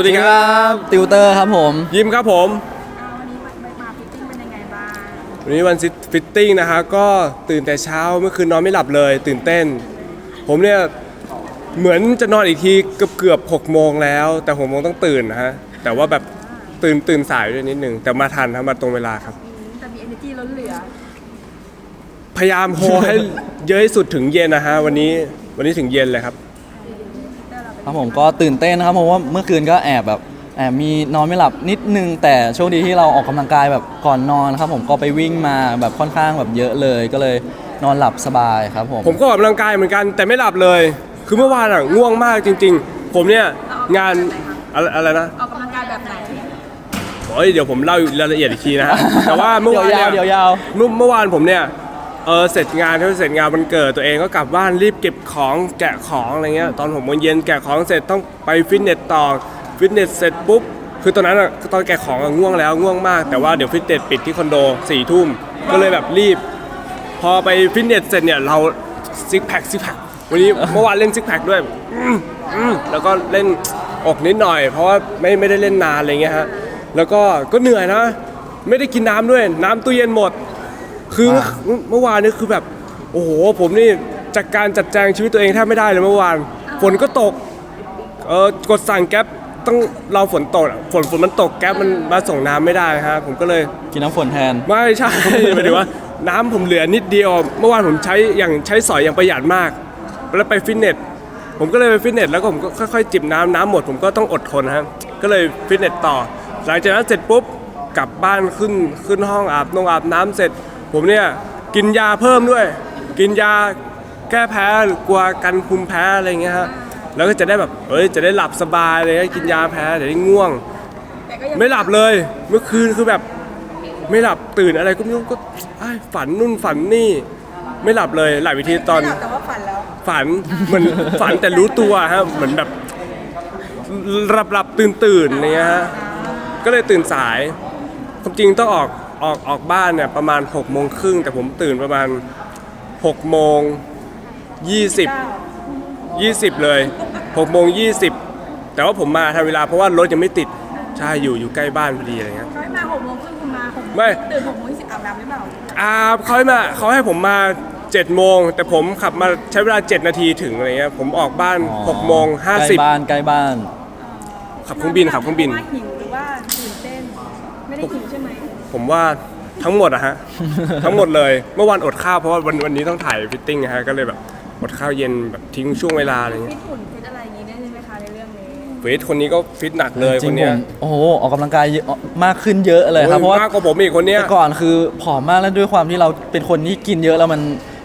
วัสดีครับ ติวเตอร์ครับผม ยิมครับผมอ่าวันนี้มามาฟิตติ้งเป็นยังไงบ้างวันนี้วันฟิตติ้งนะฮะก็ตื่นแต่เช้าเมื่อคืนนอนไม่หลับเลย ตื่นเต้น ผมเนี่ยเหมือนจะนอนอีกทีเกือบเกือบหกโมงแล้ว แต่หกโมงต้องตื่นนะฮะแต่ว่าแบบตื่นตื่นสายด้วยนิดนึงแต่มาทันครับมาตรงเวลาครับอืมแต่มี energy ล้นเหลือ พยายามโฮให้เยอะที่สุดถึงเย็นนะฮะวันนี้วันนี้ถึงเย็นเลยครับ ครับผมก็ตื่นเต้นนะครับเพราะว่าเมื่อคืนก็แอบแบบแอบมีนอนไม่หลับนิดนึง แต่โชคดีที่เราออกกำลังกายแบบก่อนนอนครับผมก็ไปวิ่งมาแบบค่อนข้างแบบเยอะเลยก็เลยนอนหลับสบายครับผมผมก็ออกกำลังกายเหมือนกันแต่ไม่หลับเลย คือเมื่อวานอะง่วงมากจริง ๆ ผมเนี่ยงานอะไรอะไรนะออกกำลังกายแบบไหนโอ้ยเดี๋ยวผมเล่ารายละเอียดอีกทีนะฮะแต่ว่าเมื่อวานเนี่ยเดี๋ยวยาวเมื่อเมื่อวานผมเนี่ย เออเสร็จงานที่เสร็จงานวันเกิดตัวเองก็กลับบ้านรีบเก็บของแกะของอะไรเงี้ยตอนหกโมงเย็นแกะของเสร็จต้องไปฟิตเนสต่อฟิตเนสเสร็จปุ๊บคือตอนนั้นอะตอนแกะของอะง่วงแล้วง่วงมากแต่ว่าเดี๋ยวฟิตเนสปิดที่คอนโดสี่ทุ่มก็เลยแบบรีบ พอไปฟิตเนสเสร็จเนี่ยเราซิกแพคซิกแพควันนี้เมื่อวานเล่นซิกแพคด้วยอืมอืมแล้วก็เล่นอกนิดหน่อย เพราะว่าไม่ไม่ได้เล่นนานอะไรเงี้ยฮะแล้วก็ก็เหนื่อยนะ ไม่ได้กินน้ำด้วยน้ำตู้เย็นหมด คือเมื่อวานนี่คือแบบ โอ้โห ผมนี่จัดการจัดแจงชีวิตตัวเองแทบไม่ได้เลยเมื่อวาน ฝนก็ตก เออกดสั่งแก๊ปต้องเราฝนตกอะฝนฝนมันตกแก๊ปมันมาส่งน้ำไม่ได้ฮะผมก็เลยๆกินน้ำฝนแทน ไม่ใช่ หมายถึงว่าน้ำผมเหลือนิดเดียว เมื่อวานผมใช้อย่างใช้สอยอย่างประหยัดมาก แล้วไปฟิตเนสผมก็เลยไปฟิตเนสแล้วก็ผมก็ค่อยๆจิบน้ำน้ำหมดผมก็ต้องอดทนครับก็เลยฟิตเนสต่อ หลังจากนั้นเสร็จปุ๊บกลับบ้านขึ้นขึ้นห้องอาบนงอาบน้ำเสร็จ ผมเนี่ยกินยาเพิ่มด้วย กินยาแก้แพ้กลัวกันภูมิแพ้อะไรอย่างเงี้ยฮะแล้วก็จะได้แบบเอ้ยจะได้หลับสบายเลยกินยาแพ้เดี๋ยวได้ง่วง แต่ก็ยังไม่หลับเลยเมื่อคืนคือแบบไม่หลับตื่นอะไรก็ไม่รู้ก็อ้ายฝันนู่นฝันนี่ ไม่หลับเลยหลายวิธีตอนไม่หลับแต่ว่าฝันแล้วฝันเหมือนฝันแต่รู้ตัวฮะเหมือนแบบหลับหลับตื่นตื่นอะไรเงี้ยฮะก็เลยตื่นสายความจริงต้องออก ออกออกบ้านเนี่ยประมาณ6กโมงครึ่งแต่ผมตื่นประมาณ6กโมงยี่สิบยี่สิบเลยหกโมงยี่สิบแต่ว่าผมมาทันเวลาเพราะว่ารถยังไม่ติดใช่อยู่อยู่ใกล้บ้านพอดีอะไรเงี้ยเขาให้มาหกโมงครึ่งคุณมาหกโมงไม่ ตื่นหกโมงยี่สิบอาบน้ำหรือเปล่าอ่าเขาให้มาเขาให้ผมมา7จ็ดโมงแต่ผมขับมาใช้เวลา 7 นาทีถึงอะไรเงี้ยผมออกบ้าน6กโมงห้าใกล้สิบบ้านใกล้บ้านขับเครื่องบินขับเครื่องบิน ว่าหิวหรือว่าตื่นเต้น ไม่ได้หิวใช่ไหมผมว่าทั้งหมดอะฮะ ทั้งหมดเลย เมื่อวานอดข้าวเพราะว่าวันวันนี้ต้องถ่ายฟิตติ้งนะฮะก็เลยแบบอดข้าวเย็นแบบทิ้งช่วงเวลาอะไรเงี้ฟิยตหุ่นฟิตอะไรอย่างนี้ได้ไหมคะในเรื่องนี้ฟิตคนนี้ก็ฟิตหนักเลยจคริงนผเนี้ยมโอ้โหออกกำลังกายเยอะมากขึ้นเยอะเลยครับเพราะว่ามากกว่าผมอีกคนเนี้ย แต่ก่อนคือผอมมากแล้วด้วยความที่เราเป็นคนที่กินเยอะแล้วมัน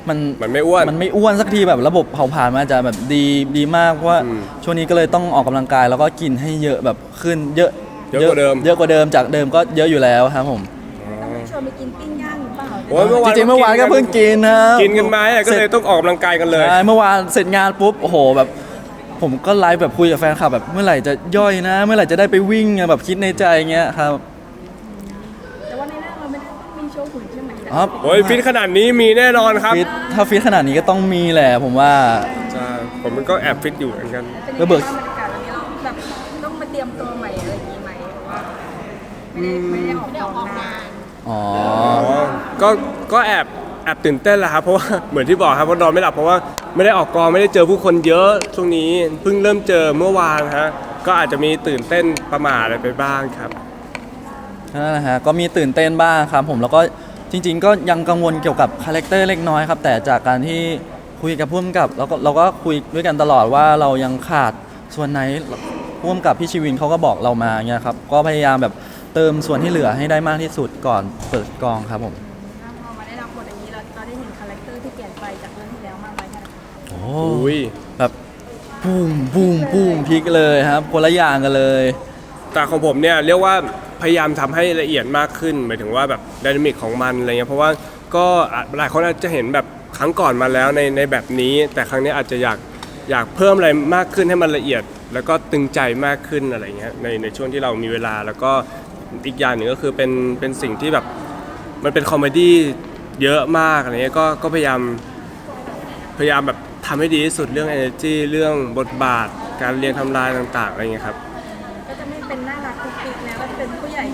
มันมันไม่อ้วนมันไม่อ้วนสักทีแบบระบบเผาผลาญมันจะแบบดีดีมากเพราะว่าอืม ช่วงนี้ก็เลยต้องออกกำลังกายแล้วก็กินให้เยอะแบบขึ้นเยอะ เยอะกว่าเดิม เยอะกว่าเดิมจากเดิมก็เยอะอยู่แล้วครับผมต้องไปชวนไปกินปิ้งย่างหรือเปล่าโอ้ยเมื่อวานจริงๆเมื่อวานก็เพิ่งกินนะกินกันมาเนี่ยก็เลยต้องออกกำลังกายกันเลย ใช่เมื่อวานเสร็จงานปุ๊บโอ้โหแบบ ผมก็ไลฟ์แบบคุยกับแฟนคลับแบบเมื่อไหร่จะย่อยนะ เมื่อไหร่จะได้ไปวิ่งอะแบบคิดในใจเงี้ยครับแต่ว่าในเรื่องเราไม่ได้ต้องมีโชว์หุ่นใช่ไหมครับโอ้ยฟิตขนาดนี้มีแน่นอนครับฟิตถ้าฟิตขนาดนี้ก็ต้องมีแหละผมว่า ใช่ผมมันก็แอบฟิตอยู่เหมือนกัน เป็นระเบิดบรรยากาศวันนี้เราแบบต้องมาเตรียมตัวใหม่อะไรอย่างนี้ไหมหรือว่า ไม่ได้ไม่ได้ออกกองงานอ๋ออ๋อ ก็ก็แอบแอบตื่นเต้นแหละครับเพราะว่าเหมือนที่บอกครับว่านอนไม่หลับเพราะว่าไม่ได้ออกกองไม่ได้เจอผู้คนเยอะช่วงนี้เพิ่งเริ่มเจอเมื่อวานฮะก็อาจจะมีตื่นเต้นประหม่าอะไรไปบ้างครับ นั่นแหละฮะก็มีตื่นเต้นบ้างครับผมแล้วก็จริง ๆ ก็ยังกังวลเกี่ยวกับคาแรคเตอร์เล็กน้อยครับ แต่จากการที่คุยกับพุ่มกับแล้วก็เราก็คุยด้วยกันตลอดว่าเรายังขาดส่วนไหนพุ่มกับพี่ชีวินเขาก็บอกเรามาเนี่ยครับก็พยายามแบบ เติมส่วนที่เหลือให้ได้มากที่สุดก่อนเปิดกองครับผม พอมาได้รับบทอย่างนี้เราเราได้เห็นคาแรคเตอร์ที่เปลี่ยนไปจากเรื่องที่แล้วมากไหมแค่ไหนโอ้อุ้ยแบบปุ้มปุ้มปุ้มพลิกเลยครับคนละอย่างกันเลย แต่ของผมเนี่ยเรียกว่าพยายามทำให้ละเอียดมากขึ้นหมายถึงว่าแบบไดนามิกของมันอะไรเงี้ยเพราะว่าก็อะหลายคนอาจจะเห็นแบบครั้งก่อนมาแล้วในในแบบนี้ แต่ครั้งนี้อาจจะอยากอยากเพิ่มอะไรมากขึ้นให้มันละเอียด แล้วก็ตึงใจมากขึ้นอะไรเงี้ยในในช่วงที่เรามีเวลาแล้วก็ อีกอย่างหนึ่งก็คือเป็นเป็นสิ่งที่แบบมันเป็นคอมเมดี้เยอะมากอะไรเงี้ยก็ก็พยายามพยายามแบบทำให้ดีที่สุดเรื่อง energy เรื่องบทบาท การเรียนทำลายต่าง ๆอะไรเงี้ยครับ ก็จะมีอะไรอย่าง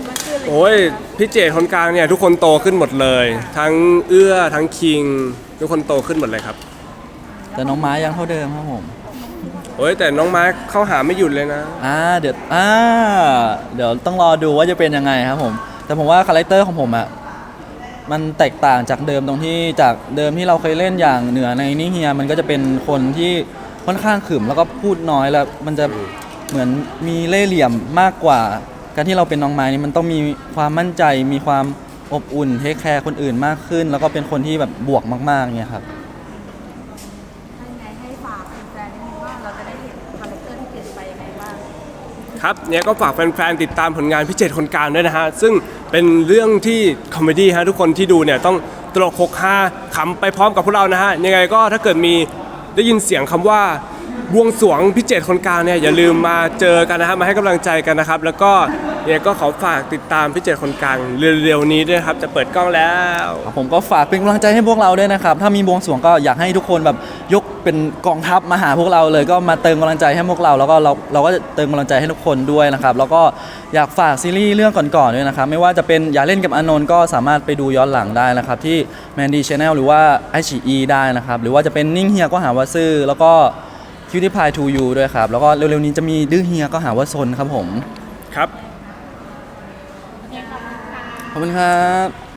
โอ้ยเงี้ยพี่เจคนกลางเนี่ยทุกคนโตขึ้นหมดเลย ทั้งเอื้อทั้งคิง ทุกคนโตขึ้นหมดเลยครับ แต่น้องไม้ยังเท่าเดิมครับผม โอ้ยแต่น้องมาร์คเข้าหาไม่หยุดเลยนะ อ่าเดี๋ยวอ่าเดี๋ยวต้องรอดูว่าจะเป็นยังไงครับผม แต่ผมว่าคาแรคเตอร์ของผมอะมันแตกต่างจากเดิมตรงที่จากเดิมที่เราเคยเล่นอย่างเหนือในนิเฮียมันก็จะเป็นคนที่ค่อนข้างขึมแล้วก็พูดน้อยแล้วมันจะเหมือนมีเล่ห์เหลี่ยมมากกว่า การที่เราเป็นน้องไม้นี่มันต้องมีความมั่นใจมีความอบอุ่นเทคแคร์คนอื่นมากขึ้น แล้วก็เป็นคนที่แบบบวกมากๆเนี่ยครับ ครับเนี่ยก็ฝากแฟนๆติดตามผลงานพี่เจตคนกลางด้วยนะฮะ ซึ่งเป็นเรื่องที่คอมเมดี้ฮะทุกคนที่ดูเนี่ยต้องตลกหกฮาขำไปพร้อมกับพวกเรานะฮะ ยังไงก็ถ้าเกิดมีได้ยินเสียงคำว่า บวงสรวงพี่เจตคนกลางเนี่ยอย่าลืมมาเจอกันนะฮะมาให้กำลังใจกันนะครับ แล้วก็เนี่ยก็ขอฝากติดตามพี่เจตคนกลางเร็วๆนี้ด้วยครับจะเปิดกล้องแล้ว ครับผมก็ฝากเป็นกำลังใจให้พวกเราด้วยนะครับ ถ้ามีบวงสรวงก็อยากให้ทุกคนแบบยกเป็นกองทัพมาหาพวกเราเลยก็มาเติมกำลังใจให้พวกเรา แล้วก็เราเราก็จะเติมกำลังใจให้ทุกคนด้วยนะครับ แล้วก็อยากฝากซีรีส์เรื่องก่อนๆด้วยนะครับ ไม่ว่าจะเป็นอย่าเล่นกับอานนท์ก็สามารถไปดูย้อนหลังได้นะครับ ที่ Mandy Channel หรือว่าไอชีอีได้นะครับ หรือว่าจะเป็นนิ่งเฮียก็หาว่าซื่อแล้วก็ Cutie Pie to You ด้วยครับ แล้วก็เร็วๆนี้จะมีดื้อเฮียก็หาว่าซนครับผม ครับ ขอบคุณครับ